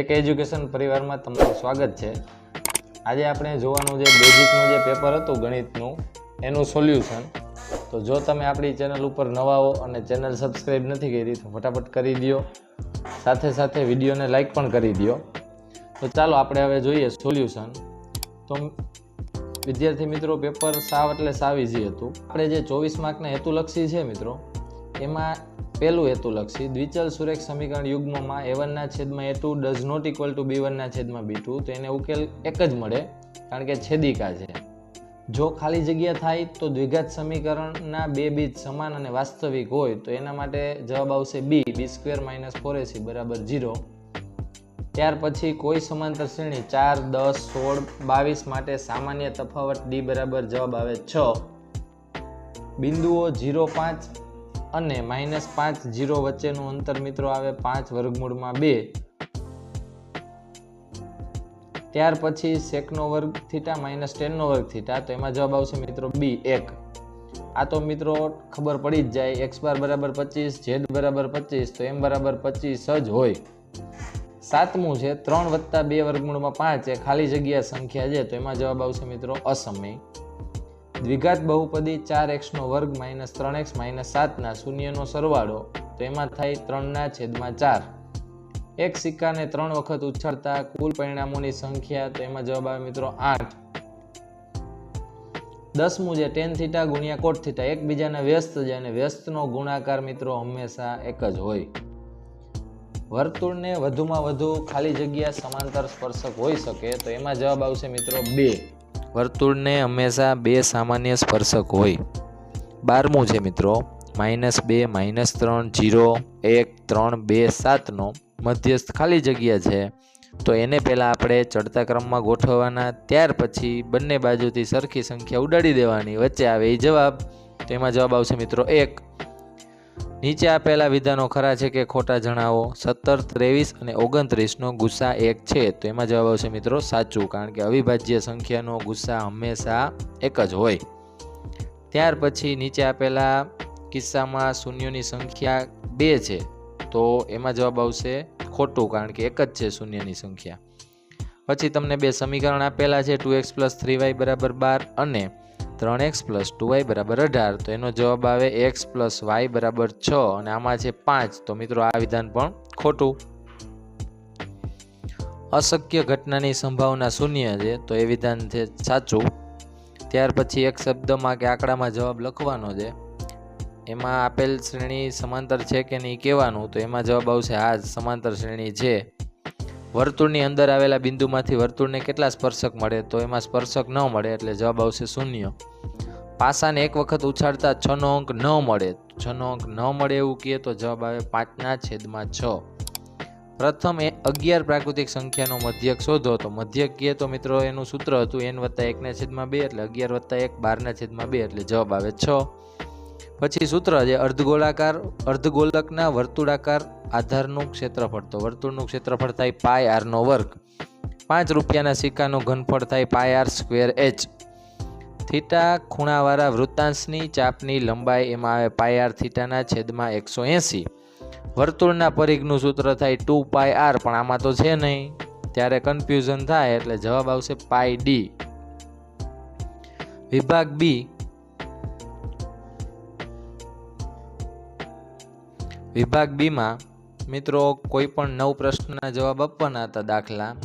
જેકે education પરિવારમાં તમારું સ્વાગત છે. આજે આપણે જોવાનું જે બેઝિકનું જે પેપર હતું ગણિતનું, એનું સોલ્યુશન. તો જો તમે આપણી ચેનલ ઉપર નવા હો અને ચેનલ સબસ્ક્રાઈબ નથી કરી, તો ફટાફટ કરી દો સાથે સાથે વિડીયોને લાઇક પણ કરી દો તો ચાલો આપણે હવે જોઈએ સોલ્યુશન. તો વિદ્યાર્થી મિત્રો, પેપર સાવ એટલે સાવ ઇઝી હતું. આપણે જે ચોવીસ માર્કના હેતુલક્ષી છે મિત્રો, એમાં પહેલું હેતુલક્ષી દ્વિચલ સુરેખ સમીકરણ યુગ્મમાં એ વનના છેદમાં a two does not equal to b વનના છેદમાં બી ટુ તો એને ઉકેલ એક જ મળે, કારણ કે છેદિકા છે. જો ખાલી જગ્યા થાય તો દ્વિઘાત સમીકરણના બે બીજ સમાન અને વાસ્તવિક હોય, તો એના માટે જવાબ આવશે b b square minus four a c બરાબર ઝીરો ત્યાર પછી કોઈ સમાંતર શ્રેણી ચાર, દસ, સોળ, બાવીસ માટે સામાન્ય તફાવત ડી બરાબર જવાબ આવે છ. બિંદુઓ ઝીરો પાંચ અને માઇનસ પાંચ જીરો વચ્ચેનું અંતર મિત્રો આવે પાંચ વર્ગમૂળમાં બે. ત્યાર પછી સેકનો વર્ગ થીટા માઇનસ ટેનનો વર્ગ થીટા, તો એમાં જવાબ આવશે મિત્રો બી એક. આ તો મિત્રો ખબર પડી જ જાય, એક્સ બાર બરાબર પચીસ, ઝેડ બરાબર પચીસ, તો એમ બરાબર પચીસ જ હોય. સાતમું છે, ત્રણ વત્તા બે વર્ગમૂળમાં પાંચ, એ ખાલી જગ્યા સંખ્યા છે, તો એમાં જવાબ આવશે મિત્રો અસમય. દ્વિઘાત બહુપદી ચાર એક્સનો વર્ગ માઇનસ ત્રણ એક્સ માઇનસ સાતના શૂન્યનો સરવાળો, તો એમાં થાય ત્રણના છેદમાં ચાર. એક સિક્કાને ત્રણ વખત ઉછળતા કુલ પરિણામોની સંખ્યા, તો એમાં જવાબ આવે મિત્રો આઠ. દસમું મુજે ટેન થીટા ગુણ્યા કોટ થીટા, એકબીજાના વ્યસ્ત છે અને વ્યસ્તનો ગુણાકાર મિત્રો હંમેશા એક જ હોય. વર્તુળને વધુમાં વધુ ખાલી જગ્યા સમાંતર સ્પર્શક હોઈ શકે, તો એમાં જવાબ આવશે મિત્રો બે. વર્તુળને હંમેશા બે સામાન્ય સ્પર્શક હોય. બારમું છે મિત્રો, માઇનસ બે, માઇનસ ત્રણ, જીરો, એક, ત્રણ, બે, સાતનો મધ્યસ્થ ખાલી જગ્યા છે. તો એને પહેલાં આપણે ચડતા ક્રમમાં ગોઠવવાના, ત્યાર પછી બંને બાજુથી સરખી સંખ્યા ઉડાડી દેવાની. વચ્ચે આવે એ જવાબ. તો એમાં જવાબ આવશે મિત્રો એક. નીચે આપેલા વિધાનો ખરા છે કે ખોટા જણાવો? સત્તર, ત્રેવીસ અને ઓગણત્રીસનો ગુસ્સા એક છે. તો એમાં જવાબ આવશે મિત્રો સાચું, કારણ કે અવિભાજ્ય સંખ્યાનો ગુસ્સા હંમેશા એક જ હોય. ત્યાર પછી નીચે આપેલા કિસ્સામાં શૂન્યોની સંખ્યા બે છે. તો એમાં જવાબ આવશે ખોટું, કારણ કે એક જ છે શૂન્યની સંખ્યા. પછી તમને બે સમીકરણ આપેલા છે, two x plus three y બરાબર બાર અને ત્રણ એક્સ પ્લસ ટુ વાય બરાબર અઢાર. તો એનો જવાબ આવે એક્સ પ્લસ વાય બરાબર છ અને આમાં છે પાંચ. તો મિત્રો આ વિધાન પણ ખોટું. અશક્ય ઘટનાની સંભાવના શૂન્ય છે, તો એ વિધાન છે સાચું. ત્યાર પછી એક શબ્દમાં કે આંકડામાં જવાબ લખવાનો છે. એમાં આપેલ શ્રેણી સમાંતર છે કે નહીં કહેવાનું, તો એમાં જવાબ આવશે હા સમાંતર શ્રેણી છે. વર્તુળની અંદર આવેલા બિંદુમાંથી વર્તુળને કેટલા સ્પર્શક મળે? તો એમાં સ્પર્શક ન મળે એટલે જવાબ આવશે શૂન્ય. પાસાને એક વખત ઉછાળતા છનો અંક ન મળે. છનો અંક ન મળે એવું કહે તો જવાબ આવે પાંચના છેદમાં છ. પ્રથમ એ અગિયાર પ્રાકૃતિક સંખ્યાનો મધ્યક શોધો. તો મધ્યક કહે તો મિત્રો એનું સૂત્ર હતું એન વત્તા એકના છેદમાં બે એટલે અગિયાર વત્તા એક બારના છેદમાં બે એટલે જવાબ આવે છ. પછી સૂત્ર જે અર્ધગોળાકાર, અર્ધગોલકના વર્તુળાકાર આધારનું ક્ષેત્રફળ. તો વર્તુળનું ક્ષેત્રફળ થાય પાય આરનો વર્ગ. પાંચ રૂપિયાના સિક્કાનું ઘનફળ થાય pi r square h. Theta ખૂણાવાળા વૃત્તાંશની ચાપની લંબાઈ એમાં આવે પાય આર થીટાના છેદમાં એકસો એંસી. વર્તુળના પરિઘનું સૂત્ર થાય ટુ પાય આર, પણ આમાં તો છે નહીં. ત્યારે કન્ફ્યુઝન થાય એટલે જવાબ આવશે પાય ડી. વિભાગ બી વિભાગ બીમાં મિત્રો કોઈ પણ નવ પ્રશ્નના જવાબ આપવાના હતા દાખલા.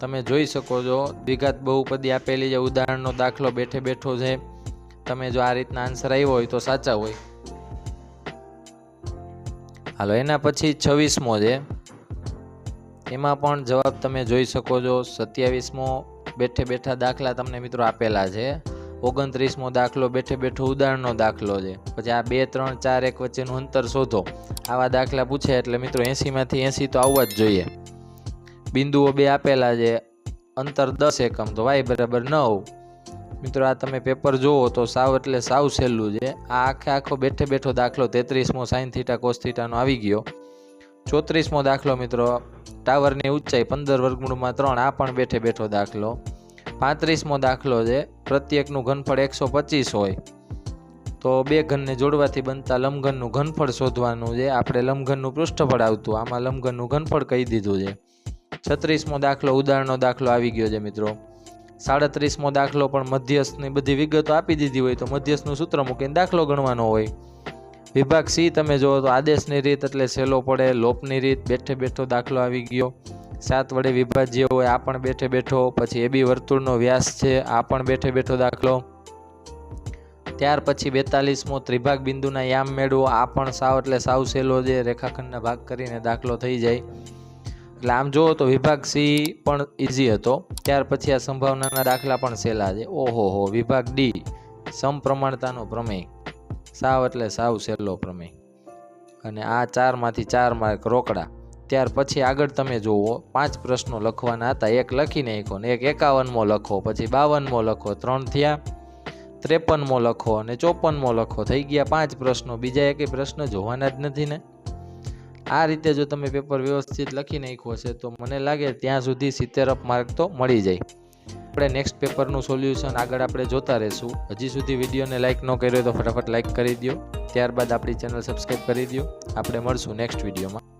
તમે જોઈ શકો છો, દ્વિઘાત બહુપદી આપેલી છે, ઉદાહરણનો દાખલો બેઠે બેઠો છે. તમે જો આ રીતના આન્સર આવ્યો હોય તો સાચા હોય. હાલો, એના પછી છવ્વીસમો છે. એમાં પણ જવાબ તમે જોઈ શકો છો, સત્યાવીસમો બેઠે બેઠા દાખલા તમને મિત્રો આપેલા છે. ઓગણત્રીસમો દાખલો બેઠે બેઠો ઉદાહરણનો દાખલો છે. પછી આ બે, ત્રણ, ચાર એક વચ્ચેનું અંતર શોધો. આવા દાખલા પૂછે એટલે મિત્રો એંસીમાંથી એંસી તો આવવા જ જોઈએ. બિંદુઓ બે આપેલા છે. અંતર દસ એકમ, તો વાય બરાબર નવ. મિત્રો આ તમે પેપર જુઓ તો સાવ એટલે સાવ સહેલું છે. આ આખે આખો બેઠે બેઠો દાખલો તેત્રીસમો સાઇન થીટા કોસ આવી ગયો. ચોત્રીસમો દાખલો મિત્રો, ટાવરની ઊંચાઈ પંદર વર્ગમૂળમાં ત્રણ, આ પણ બેઠે બેઠો દાખલો. પાંત્રીસમો દાખલો છે. પ્રત્યેકનું ઘનફળ એકસો પચીસ હોય. તો બે ઘનને જોડવાથી બનતા લંબઘનનું ઘનફળ શોધવાનું છે. આપણે લંબઘનનું પૃષ્ઠફળ આવતું. આમાં લંબઘનનું ઘનફળ કહી દીધું છે. છત્રીસમો દાખલો, ઉદાહરણનો દાખલો આવી ગયો છે મિત્રો. સાડત્રીસમો દાખલો પણ મધ્યસ્થની બધી વિગતો આપી દીધી હોય તો મધ્યસ્થનું સૂત્ર મૂકીને દાખલો ગણવાનો હોય. વિભાગ સી તમે જુઓ તો આદેશની રીત એટલે સહેલો પડે, લોપની રીત, બેઠે બેઠો દાખલો આવી ગયો. સાત વડે વિભાજ્ય હોય, આ પણ બેઠે બેઠો. પછી એ બી વર્તુળનો વ્યાસ છે, આ પણ બેઠે બેઠો દાખલો. ત્યાર પછી બેતાલીસમો ત્રિભાગ બિંદુના યામ મેળવો, આ પણ સાવ એટલે સાવ સહેલો જે રેખાખંડના ભાગ કરીને દાખલો થઈ જાય. એટલે આમ જુઓ તો વિભાગ સી પણ ઇઝી હતો. ત્યાર પછી આ સંભાવનાના દાખલા પણ સહેલા છે. ઓહો હો, વિભાગ ડી, સમપ્રમાણતાનો પ્રમેય. સાવ એટલે સાવ સહેલો પ્રમેય. અને આ ચારમાંથી ચાર માર્ક રોકડા. ત્યાર પછી આગળ તમે જુઓ પાંચ પ્રશ્નો લખવાના હતા. એક લખી નાખો ને એક એકાવનમો લખો. પછી બાવનમો લખો. ત્રણ થયા. ત્રેપનમો લખો અને ચોપનમો લખો. થઈ ગયા પાંચ પ્રશ્નો. બીજા એકેય પ્રશ્ન જોવાના જ નથી ને. આ રીતે જો તમે પેપર વ્યવસ્થિત લખી નાખ્યો છે, તો મને લાગે ત્યાં સુધી સિત્તેર અપ માર્ક તો મળી જાય. આપણે નેક્સ્ટ પેપરનું સોલ્યુશન આગળ આપણે જોતા રહીશું. હજી સુધી વિડીયોને લાઇક ન કર્યો તો ફટાફટ લાઇક કરી દો ત્યારબાદ આપણી ચેનલ સબસ્ક્રાઈબ કરી દો આપણે મળશું નેક્સ્ટ વિડીયોમાં.